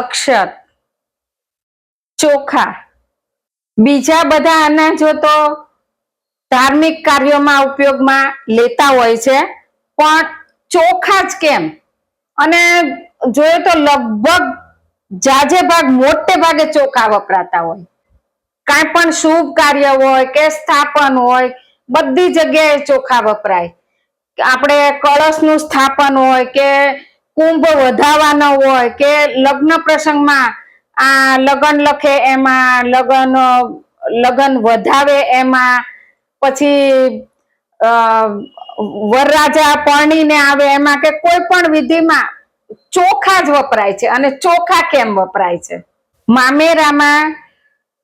અક્ષર, ચોખા. બીજા બધા અનાજો તો ધાર્મિક કાર્યોમાં ઉપયોગમાં લેતા હોય છે, પણ ચોખા જ કેમ? અને જોઈએ તો લગભગ જાજે ભાગ મોટે ભાગે ચોખા વપરાતા હોય. કાંઈ પણ શુભ કાર્ય હોય કે સ્થાપન હોય, બધી જગ્યાએ ચોખા વપરાય. આપણે કળશનું સ્થાપન હોય કે કુંભ વધાવાનો હોય કે લગ્ન પ્રસંગમાં આ લગ્ન લખે એમાં, લગ્ન લગ્ન વધાવે એમાં, પછી વરરાજા પરણીને આવે એમાં કે કોઈ પણ વિધિમાં ચોખા જ વપરાય છે અને ચોખા કેમ વપરાય છે? મામેરામાં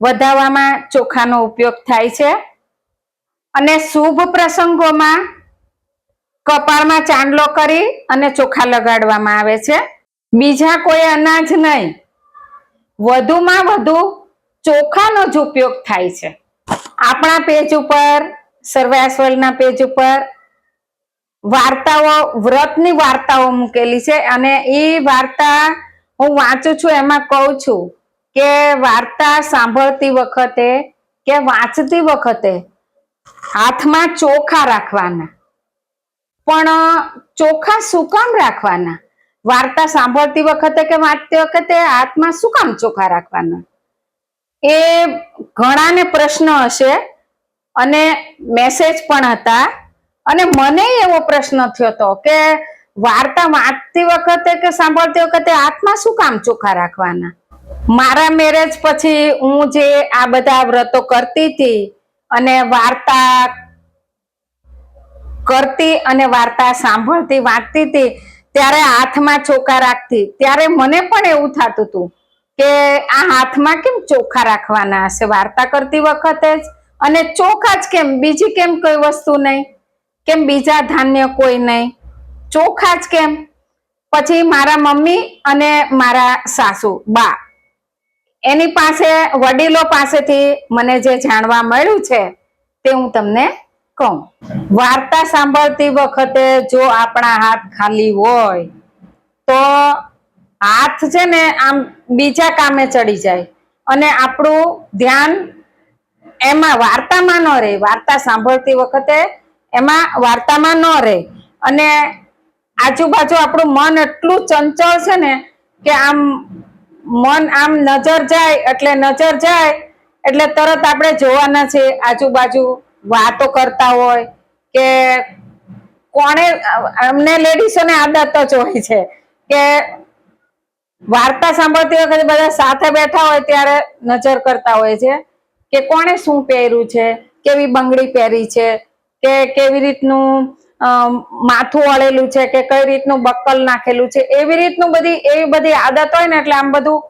વધાવવામાં ચોખાનો ઉપયોગ થાય છે અને શુભ પ્રસંગોમાં કપાળમાં ચાંદલો કરી અને ચોખા લગાડવામાં આવે છે. બીજા કોઈ અનાજ નહીં. વધુમાં વધુ ચોખાનો જ ઉપયોગ થાય છે. આપણા પેજ ઉપર સર્વાસવલના પેજ ઉપર વાર્તાઓ, વ્રતની વાર્તાઓ મૂકેલી છે અને એ વાર્તા હું વાંચું છું, એમાં કહું છું કે વાર્તા સાંભળતી વખતે કે વાંચતી વખતે હાથમાં ચોખા રાખવાના. પણ ચોખા શું કામ રાખવાના? વાર્તા સાંભળતી વખતે કે વાંચતી વખતે હાથમાં શું કામ ચોખા રાખવાના? એ ઘણાને પ્રશ્ન હશે અને મેસેજ પણ હતા અને મને એવો પ્રશ્ન થયો હતો કે વાર્તા વાંચતી વખતે કે સાંભળતી વખતે હાથમાં શું કામ ચોખા રાખવાના? મારા મેરેજ પછી હું જે આ બધા વ્રતો કરતી હતી અને વાર્તા કરતી અને વાર્તા સાંભળતી, વાંચતી હતી, ત્યારે હાથમાં ચોખા રાખતી. ત્યારે મને પણ એવું થતું હતું કે આ હાથમાં કેમ ચોખા રાખવાના હશે? વાર્તા કરતી વખતે જ? અને ચોખા જ કેમ? બીજી કેમ કોઈ વસ્તુ નહીં? કેમ બીજા ધાન્ય કોઈ નહીં? ચોખા જ કેમ? પછી મારા મમ્મી અને મારા સાસુ, બા, એની પાસે, વડીલો પાસેથી મને જે જાણવા મળ્યું છે તે હું તમને કહું વાર્તા સાંભળતી વખતે જો આપણા હાથ ખાલી હોય, તો હાથ છે ને આમ બીજા કામે ચડી જાય. અને આપણું ધ્યાન એમાં વાર્તામાં ન રહે. વાર્તા સાંભળતી વખતે એમાં વાર્તામાં ન રહે. અને આજુબાજુ આપણું મન એટલું ચંચળ છે ને કે આમ મન આમ નજર જાય એટલે નજર જાય, એટલે તરત આપણે જોવાના છે આજુબાજુ વાતો કરતા હોય કે કોણે, અમને લેડીઝોને આદત જ હોય છે કે વાર્તા સાંભળતી વખતે બધા સાથે બેઠા હોય ત્યારે નજર કરતા હોય છે કે કોણે શું પહેર્યું છે, કેવી બંગડી પહેરી છે, કે કેવી રીતનું માથું વળેલું છે, કે કઈ રીતનું બક્કલ નાખેલું છે, એવી રીતનું બધી, એવી બધી આદત હોય ને એટલે આમ બધું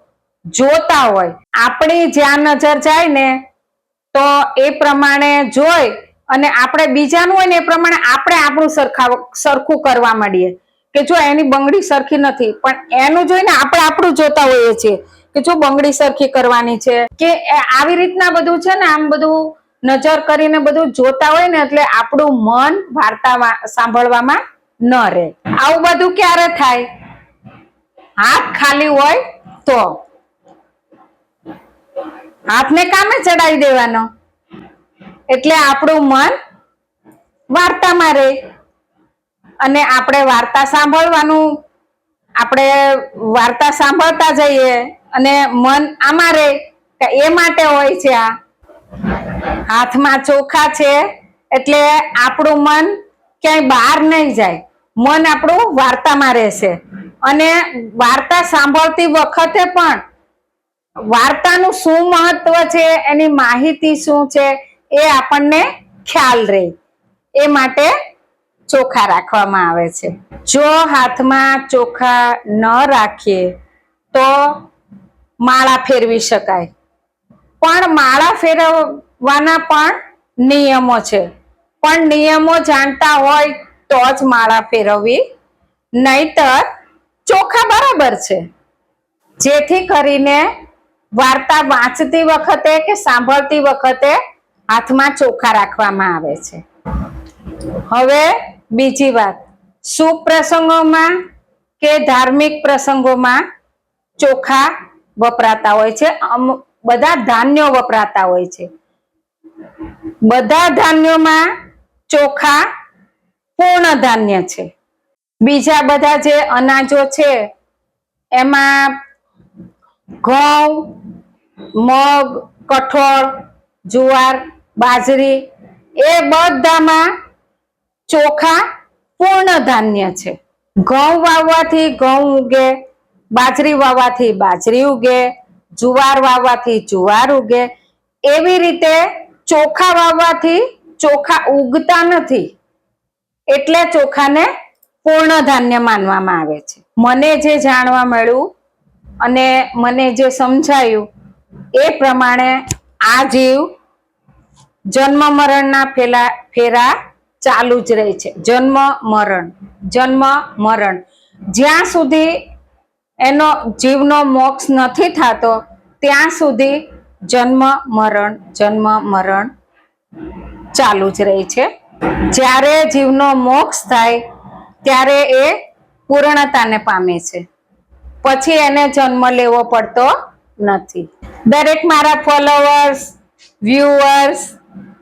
જોતા હોય. આપણી જ્યાં નજર જાય ને તો એ પ્રમાણે જોઈ અને આપણે બીજાનું હોય ને એ પ્રમાણે આપણે આપણું સરખા સરખું કરવા માંડીએ. કે જો એની બંગડી સરખી નથી, પણ એનું જોઈને આપણે આપણું જોતા હોઈએ છીએ કે જો બંગડી સરખી કરવાની છે. કે આવી રીતના બધું છે ને આમ બધું નજર કરીને બધું જોતા હોય ને એટલે આપણું મન વાર્તા સાંભળવામાં ન રહે. આવું બધું ક્યારે થાય? હાથ ખાલી હોય તો. હાથને કામે ચડાવી દેવાનો? એટલે આપણું મન વાર્તામાં રહે. અને આપણે વાર્તા સાંભળવાનું, આપણે વાર્તા સાંભળતા જઈએ અને મન આમાં રહે એ માટે હોય છે આ. હાથમાં ચોખા છે, એટલે આપણું મન ક્યાંય બહાર નહીં જાય. મન આપણું વાર્તામાં રહેશે. અને વાર્તા સાંભળતી વખતે પણ વાર્તાનું શું મહત્વ છે, એની માહિતી શું છે, એ આપણને ખ્યાલ રહે. એ માટે ચોખા રાખવામાં આવે છે. જો હાથમાં ચોખા ન રાખીએ, તો માળા ફેરવી શકાય. પણ માળા ફેરવવાના પણ નિયમો છે. પણ નિયમો જાણતા હોય તો જ માળા ફેરવવી, નહીતર ચોખા બરાબર છે. જેથી કરીને વાર્તા વાંચતી વખતે કે સાંભળતી વખતે હાથમાં ચોખા રાખવામાં આવે છે. હવે બીજી વાત. શુભ પ્રસંગોમાં કે ધાર્મિક પ્રસંગોમાં ચોખા વપરાતા હોય છે. બધા ધાન્યો વપરાતા હોય છે. બધા ધાન્યોમાં ચોખા પૂર્ણ ધાન્ય છે. બીજા બધા જે અનાજો છે, એમાં ઘઉં, મગ, કઠોળ, જુવાર, બાજરી, એ બધામાં ચોખા પૂર્ણ ધાન્ય છે. ઘઉં વાવવાથી ઘઉં ઉગે, બાજરી વાવવાથી બાજરી ઉગે, જુવાર વાવવાથી જુવાર ઉગે. એવી રીતે ચોખા વાવવાથી ચોખા ઉગતા નથી. એટલે ચોખાને પૂર્ણ ધાન્ય માનવામાં આવે છે. મને જે જાણવા મળ્યું અને મને જે સમજાયું એ પ્રમાણે આ જીવ જન્મ મરણના ફેલા, ફેરા ચાલુ જ રહે છે. જન્મ મરણ જન્મ મરણ. જ્યાં સુધી એનો જીવનો મોક્ષ નથી થતો, ત્યાં સુધી જન્મ મરણ જન્મ મરણ ચાલુ જ રહે છે. જ્યારે જીવનો મોક્ષ થાય, ત્યારે એ પૂર્ણતાને પામે છે. પછી એને જન્મ લેવો પડતો નથી. દરેક મારા ફોલોવર્સ વ્યુઅર્સ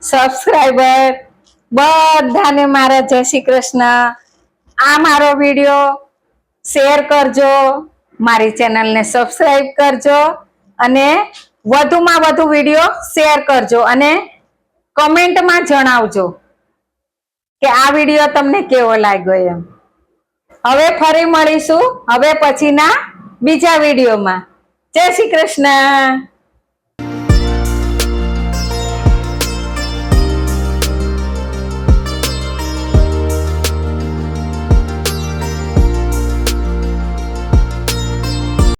સબસ્ક્રાઈબર બધાને મારા જય શ્રી કૃષ્ણ. આ મારો વીડિયો શેર કરજો, મારી ચેનલને સબસ્ક્રાઈબ કરજો અને વધુમાં વધુ વીડિયો શેર કરજો અને કમેન્ટમાં જણાવજો કે આ વીડિયો તમને કેવો લાગ્યો એમ. હવે ફરી મળીશું. હવે પછીના બીજા વિડીયોમાં. જય શ્રી કૃષ્ણ.